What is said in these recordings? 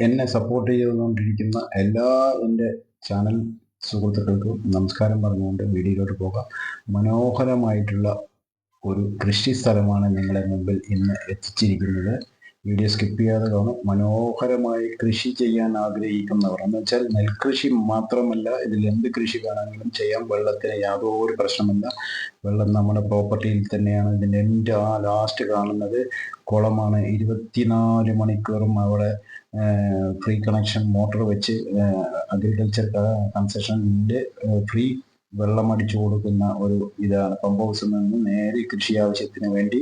എന്നെ സപ്പോർട്ട് ചെയ്തുകൊണ്ടിരിക്കുന്ന എല്ലാ എന്റെ ചാനൽ സുഹൃത്തുക്കൾക്കും നമസ്കാരം പറഞ്ഞുകൊണ്ട് വീഡിയോയിലോട്ട് പോകാം. മനോഹരമായിട്ടുള്ള ഒരു കൃഷി സ്ഥലമാണ് നിങ്ങളെ മുമ്പിൽ ഇന്ന് എത്തിച്ചിരിക്കുന്നത്. വീഡിയോ സ്കിപ്പ് ചെയ്യാതെ കാണും. മനോഹരമായി കൃഷി ചെയ്യാൻ ആഗ്രഹിക്കുന്നവർ എന്ന് വെച്ചാൽ നെൽകൃഷി മാത്രമല്ല ഇതിൽ എന്ത് കൃഷി വേണമെങ്കിലും ചെയ്യാം. വെള്ളത്തിന് യാതൊരു പ്രശ്നമില്ല. വെള്ളം നമ്മുടെ പ്രോപ്പർട്ടിയിൽ തന്നെയാണ്. ഇതിന്റെ എന്റെ ആ ലാസ്റ്റ് കാണുന്നത്. കുളമാണ്. ഇരുപത്തിനാല് മണിക്കൂറും അവിടെ ഫ്രീ കണക്ഷൻ മോട്ടർ വെച്ച് അഗ്രികൾച്ചർ കൺസെഷന്റെ ഫ്രീ വെള്ളം അടിച്ചു കൊടുക്കുന്ന ഒരു ഇതാണ്. പമ്പ് ഹൗസിൽ നിന്ന് നേരെ കൃഷി ആവശ്യത്തിന് വേണ്ടി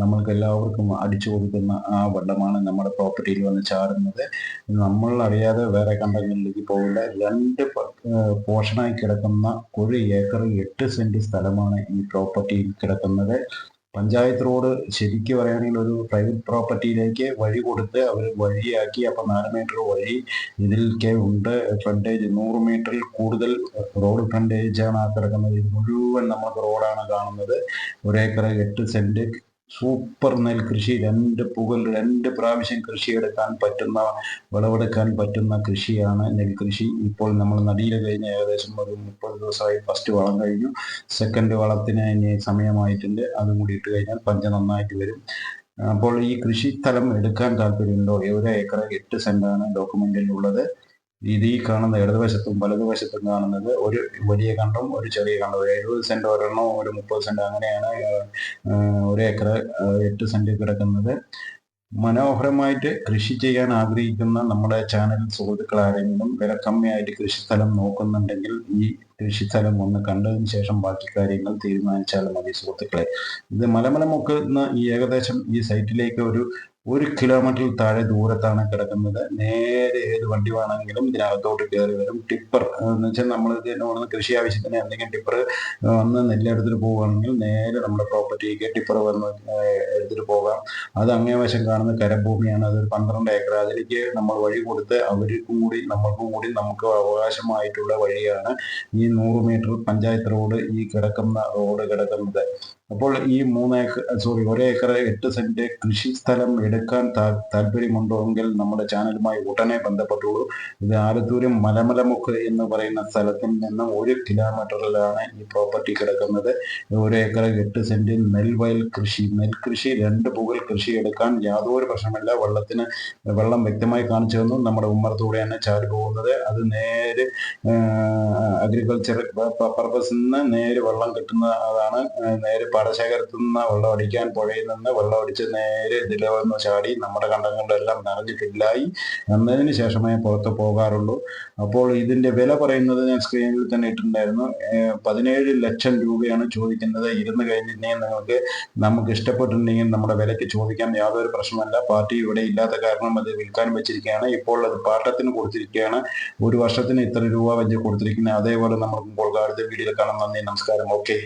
നമ്മൾക്ക് എല്ലാവർക്കും അടിച്ചു കൊടുക്കുന്ന ആ വെള്ളമാണ് നമ്മുടെ പ്രോപ്പർട്ടിയിൽ വന്ന് ചാടുന്നത്. നമ്മൾ അറിയാതെ വേറെ കണ്ടങ്ങളിലേക്ക് പോകില്ല രണ്ട് പോർഷനായി കിടക്കുന്ന ഒരു ഏക്കർ എട്ട് സെന്റ് സ്ഥലമാണ് ഈ പ്രോപ്പർട്ടിയിൽ കിടക്കുന്നത്. പഞ്ചായത്ത് റോഡ് ശരിക്ക് പറയുകയാണെങ്കിൽ ഒരു പ്രൈവറ്റ് പ്രോപ്പർട്ടിയിലേക്ക് വഴി കൊടുത്ത് അവർ വഴിയാക്കി. അപ്പൊ നാല് മീറ്റർ വഴി ഇതിലൊക്കെ ഉണ്ട് ഫ്രണ്ടേജ് നൂറ് മീറ്ററിൽ കൂടുതൽ റോഡ് ഫ്രണ്ടേജ് ആ കിടക്കുന്നത്. മുഴുവൻ നമുക്ക് റോഡാണ് കാണുന്നത്. ഒരേക്കർ എട്ട് സെന്റ് സൂപ്പർ നെൽകൃഷി രണ്ട് പുകൽ രണ്ട് പ്രാവശ്യം കൃഷിയെടുക്കാൻ പറ്റുന്ന വിളവെടുക്കാൻ പറ്റുന്ന കൃഷിയാണ് നെൽകൃഷി ഇപ്പോൾ നമ്മൾ നടിയിൽ കഴിഞ്ഞ ഏകദേശം ഒരു മുപ്പത് ദിവസമായി ഫസ്റ്റ് വളം കഴിഞ്ഞു. സെക്കൻഡ് വളത്തിന് ഇനി സമയമായിട്ടുണ്ട്. അതും കൂടി ഇട്ട് കഴിഞ്ഞാൽ പഞ്ച നന്നായിട്ട് വരും. അപ്പോൾ ഈ കൃഷി സ്ഥലം എടുക്കാൻ താല്പര്യമുണ്ടോ? ഒരു ഏക്കർ എട്ട് സെന്റാണ് ഡോക്യുമെന്റിൽ ഉള്ളത്. ഇത് ഈ കാണുന്ന ഇടതുവശത്തും വലതുവശത്തും കാണുന്നത് ഒരു വലിയ കണ്ടം ഒരു ചെറിയ കണ്ടം. ഒരു എഴുപത് സെന്റ് ഒരെണ്ണം ഒരു മുപ്പത് സെന്റ് അങ്ങനെയാണ് ഒരു ഏക്കർ എട്ട് സെന്റ് കിടക്കുന്നത്. മനോഹരമായിട്ട് കൃഷി ചെയ്യാൻ ആഗ്രഹിക്കുന്ന നമ്മുടെ ചാനൽ സുഹൃത്തുക്കൾ ആരെങ്കിലും വില കമ്മിയായിട്ട് കൃഷിസ്ഥലം നോക്കുന്നുണ്ടെങ്കിൽ ഈ കൃഷിസ്ഥലം ഒന്ന് കണ്ടതിന് ശേഷം ബാക്കി കാര്യങ്ങൾ തീരുമാനിച്ചാൽ മതി സുഹൃത്തുക്കളെ. ഇത് മലമലമൊക്കെ ഈ ഏകദേശം ഈ സൈറ്റിലേക്ക് ഒരു ഒരു കിലോമീറ്ററിൽ താഴെ ദൂരത്താണ് കിടക്കുന്നത്. നേരെ ഏത് വണ്ടി വേണമെങ്കിലും ഇതിനകത്തോട്ട് കയറി വരും. ടിപ്പർ എന്ന് വെച്ചാൽ നമ്മൾ ഇതിനോട് കൃഷി ആവശ്യത്തിന് എന്തെങ്കിലും ടിപ്പർ വന്ന് നെല്ലെടുത്തിട്ട് പോവുകയാണെങ്കിൽ നേരെ നമ്മുടെ പ്രോപ്പർട്ടിക്ക് ടിപ്പർ വന്ന് എടുത്തിട്ട് പോകാം. അത് അങ്ങേവശം കാണുന്ന കരഭൂമിയാണ്. അതൊരു പന്ത്രണ്ട് ഏക്കർ. അതിലേക്ക് നമ്മൾ വഴി കൊടുത്ത് അവർക്കും കൂടി നമ്മൾക്കും കൂടി നമുക്ക് അവകാശമായിട്ടുള്ള വഴിയാണ് ഈ നൂറ് മീറ്റർ പഞ്ചായത്ത് റോഡ് ഈ കിടക്കുന്ന റോഡ് കിടക്കുന്നത്. അപ്പോൾ ഈ മൂന്ന് ഏക്കർ സോറി ഒരേക്കർ എട്ട് സെന്റ് കൃഷി സ്ഥലം എടുക്കാൻ താല്പര്യമുണ്ടോ എങ്കിൽ നമ്മുടെ ചാനലുമായി ഉടനെ ബന്ധപ്പെട്ടുള്ളൂ ഇത് ആലത്തൂരും മലമലമുക്ക് എന്ന് പറയുന്ന സ്ഥലത്തിൽ നിന്ന് ഒരു കിലോമീറ്ററിലാണ് ഈ പ്രോപ്പർട്ടി കിടക്കുന്നത്. ഒരു ഏക്കർ എട്ട് സെന്റ് നെൽവയൽ കൃഷി. നെൽകൃഷി രണ്ട് പുകൽ കൃഷി എടുക്കാൻ യാതൊരു പ്രശ്നമില്ല. വെള്ളത്തിന് വെള്ളം വ്യക്തമായി കാണിച്ചു തന്നു. നമ്മുടെ ഉമ്മറത്തൂടെയാണ് ചാടി പോകുന്നത്. അത് നേരെ അഗ്രികൾച്ചർ പർപ്പസിൽ നിന്ന് നേരെ വെള്ളം കിട്ടുന്ന അതാണ് നേരെ പാടശേഖരത്തു നിന്ന് വെള്ളം അടിക്കാൻ പുഴയിൽ നിന്ന് വെള്ളം അടിച്ച് നേരെ ഇതിലെ വന്ന് ചാടി നമ്മുടെ കണ്ടങ്ങളിലെല്ലാം നിറഞ്ഞ് ഫില്ലായി എന്നതിന് ശേഷമേ പുറത്ത് പോകാറുള്ളൂ. അപ്പോൾ ഇതിന്റെ വില പറയുന്നത് ഞാൻ സ്ക്രീനിൽ തന്നെ ഇട്ടിട്ടുണ്ടായിരുന്നു. പതിനേഴ് ലക്ഷം രൂപയാണ് ചോദിക്കുന്നത്. ഇരുന്ന് കഴിഞ്ഞിട്ടുണ്ടെങ്കിൽ നിങ്ങൾക്ക് നമുക്ക് ഇഷ്ടപ്പെട്ടിട്ടുണ്ടെങ്കിൽ നമ്മുടെ വിലയ്ക്ക് ചോദിക്കാൻ യാതൊരു പ്രശ്നമല്ല പാർട്ടി ഇവിടെ ഇല്ലാത്ത കാരണം അത് വിൽക്കാൻ വെച്ചിരിക്കുകയാണ്. ഇപ്പോൾ അത് പാട്ടത്തിന് കൊടുത്തിരിക്കുകയാണ്. ഒരു വർഷത്തിന് ഇത്ര രൂപ വെച്ച് കൊടുത്തിരിക്കുന്നത്. അതേപോലെ നമ്മൾ ഇപ്പോൾ അടുത്ത വീഡിയോയിൽ കാണാം നന്ദി നമസ്കാരം. ഓക്കെ.